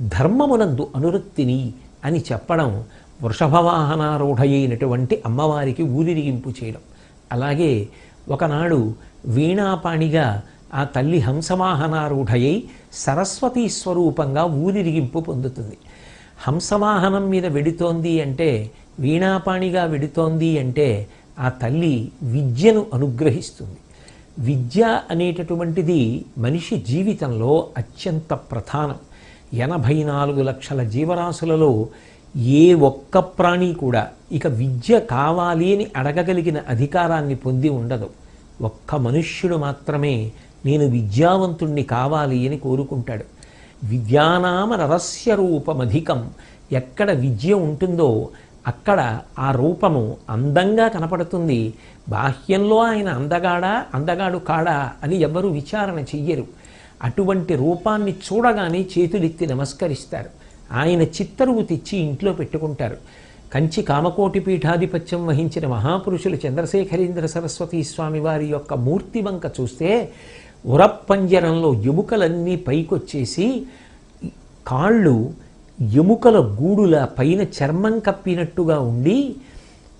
ధర్మమునందు అనురక్తిని అని చెప్పడం వృషభవాహనారూఢయైనటువంటి అమ్మవారికి ఊరిరిగింపు చేయడం. అలాగే ఒకనాడు వీణాపాణిగా ఆ తల్లి హంసవాహనారూఢయై సరస్వతీ స్వరూపంగా ఊరిరిగింపు పొందుతుంది. హంసవాహనం మీద వెడుతోంది అంటే వీణాపాణిగా వెడుతోంది అంటే ఆ తల్లి విద్యను అనుగ్రహిస్తుంది. విద్య అనేటటువంటిది మనిషి జీవితంలో అత్యంత ప్రధానం. ఎనభై నాలుగు లక్షల జీవరాశులలో ఏ ఒక్క ప్రాణి కూడా ఇక విద్య కావాలి అని అడగగలిగిన అధికారాన్ని పొంది ఉండదు. ఒక్క మనుష్యుడు మాత్రమే నేను విద్యావంతుణ్ణి కావాలి అని కోరుకుంటాడు. విద్యానామ రహస్య రూపమధికం ఎక్కడ విద్య ఉంటుందో అక్కడ ఆ రూపము అందంగా కనపడుతుంది. బాహ్యంలో ఆయన అందగాడా అందగాడు కాడా అని ఎవరు విచారణ చెయ్యరు. అటువంటి రూపాన్ని చూడగానే చేతులెత్తి నమస్కరిస్తారు. ఆయన చిత్తరువు తెచ్చి ఇంట్లో పెట్టుకుంటారు. కంచి కామకోటి పీఠాధిపత్యం వహించిన మహాపురుషులు చంద్రశేఖరేంద్ర సరస్వతి స్వామి వారి యొక్క మూర్తి వంక చూస్తే ఉరప్పంజరంలో ఎముకలన్నీ పైకొచ్చేసి కాళ్ళు ఎముకల గూడుల పైన చర్మం కప్పినట్టుగా ఉండి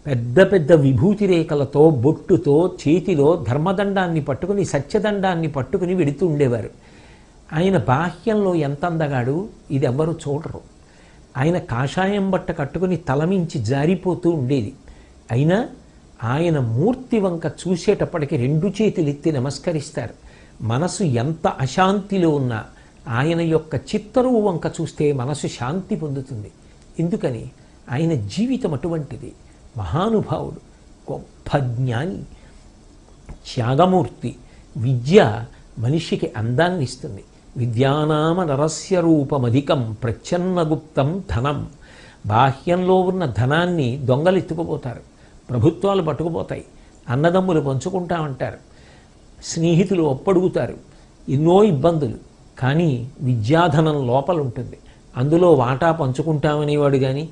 పెద్ద పెద్ద విభూతి రేఖలతో బొట్టుతో చేతిలో ధర్మదండాన్ని పట్టుకుని సత్యదండాన్ని పట్టుకుని వెడుతూ ఉండేవారు. ఆయన బాహ్యంలో ఎంత అందగాడు ఇది ఎవ్వరు చూడరు. ఆయన కాషాయం బట్ట కట్టుకుని తలమించి జారిపోతూ ఉండేది. అయినా ఆయన మూర్తి వంక చూసేటప్పటికి రెండు చేతులు ఎత్తి నమస్కరిస్తారు. మనసు ఎంత అశాంతిలో ఉన్నా ఆయన యొక్క చిత్తరువు వంక చూస్తే మనసు శాంతి పొందుతుంది. ఎందుకని? ఆయన జీవితం అటువంటిది. మహానుభావుడు గొప్ప జ్ఞాని త్యాగమూర్తి. విద్య మనిషికి అందాన్ని ఇస్తుంది. విద్యానామ నరస్య రూపమధికం ప్రచ్ఛన్నగుప్తం ధనం. బాహ్యంలో ఉన్న ధనాన్ని దొంగలు ఎత్తుకుపోతారు ప్రభుత్వాలు పట్టుకుపోతాయి. అన్నదమ్ములు పంచుకుంటా ఉంటారు స్నేహితులు ఒప్పడుగుతారు. ఎన్నో ఇబ్బందులు. కానీ విద్యాధనం లోపల ఉంటుంది అందులో వాటా పంచుకుంటామనేవాడు కానీ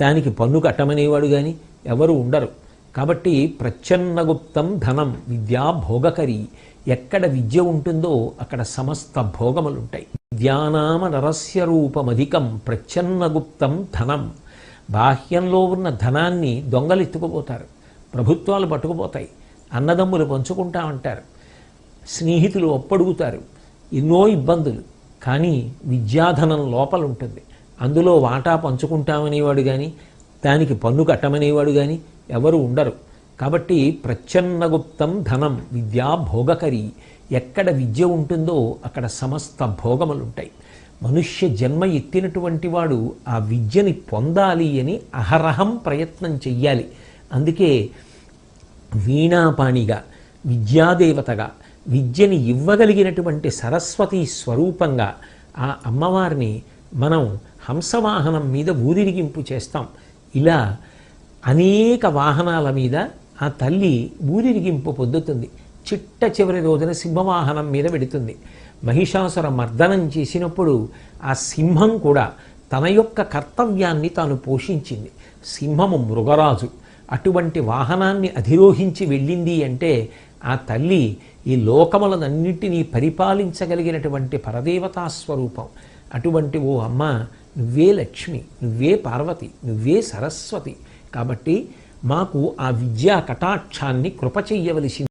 దానికి పన్ను కట్టమనేవాడు కానీ ఎవరు ఉండరు. కాబట్టి ప్రచ్ఛన్నగుప్తం ధనం విద్యా భోగకరి. ఎక్కడ విద్య ఉంటుందో అక్కడ సమస్త భోగములు ఉంటాయి విద్యానామ నరస్య రూపమధికం ప్రచ్ఛన్నగుప్తం ధనం. బాహ్యంలో ఉన్న ధనాన్ని దొంగలు ఎత్తుకుపోతారు ప్రభుత్వాలు పట్టుకుపోతాయి. అన్నదమ్ములు పంచుకుంటా ఉంటారు స్నేహితులు ఒప్పడుగుతారు. ఎన్నో ఇబ్బందులు. కానీ విద్యాధనం లోపల ఉంటుంది అందులో వాటా పంచుకుంటామనేవాడు కానీ దానికి పన్ను కట్టమనేవాడు కానీ ఎవరు ఉండరు. కాబట్టి ప్రచ్ఛన్నగుప్తం ధనం విద్యా భోగకరి. ఎక్కడ విద్య ఉంటుందో అక్కడ సమస్త భోగములు ఉంటాయి మనుష్య జన్మ ఎత్తినటువంటి వాడు ఆ విద్యని పొందాలి అని అహరహం ప్రయత్నం చెయ్యాలి. అందుకే వీణాపాణిగా విద్యాదేవతగా విద్యని ఇవ్వగలిగినటువంటి సరస్వతి స్వరూపంగా ఆ అమ్మవారిని మనం హంసవాహనం మీద ఊరిరిగింపు చేస్తాం. ఇలా అనేక వాహనాల మీద ఆ తల్లి ఊరిరిగింపు పొందుతుంది. చిట్ట చివరి రోజున సింహవాహనం మీద వెడుతుంది. మహిషాసుర మర్దనం చేసినప్పుడు ఆ సింహం కూడా తన యొక్క కర్తవ్యాన్ని తాను పోషించింది. సింహము మృగరాజు. అటువంటి వాహనాన్ని అధిరోహించి వెళ్ళింది అంటే ఆ తల్లి ఈ లోకములనన్నింటినీ పరిపాలించగలిగినటువంటి పరదేవతా స్వరూపం. అటువంటి ఓ అమ్మ నువ్వే లక్ష్మి నువ్వే పార్వతి నువ్వే సరస్వతి కాబట్టి మాకు ఆ విద్యా కటాక్షాన్ని కృప చెయ్యవలసింది.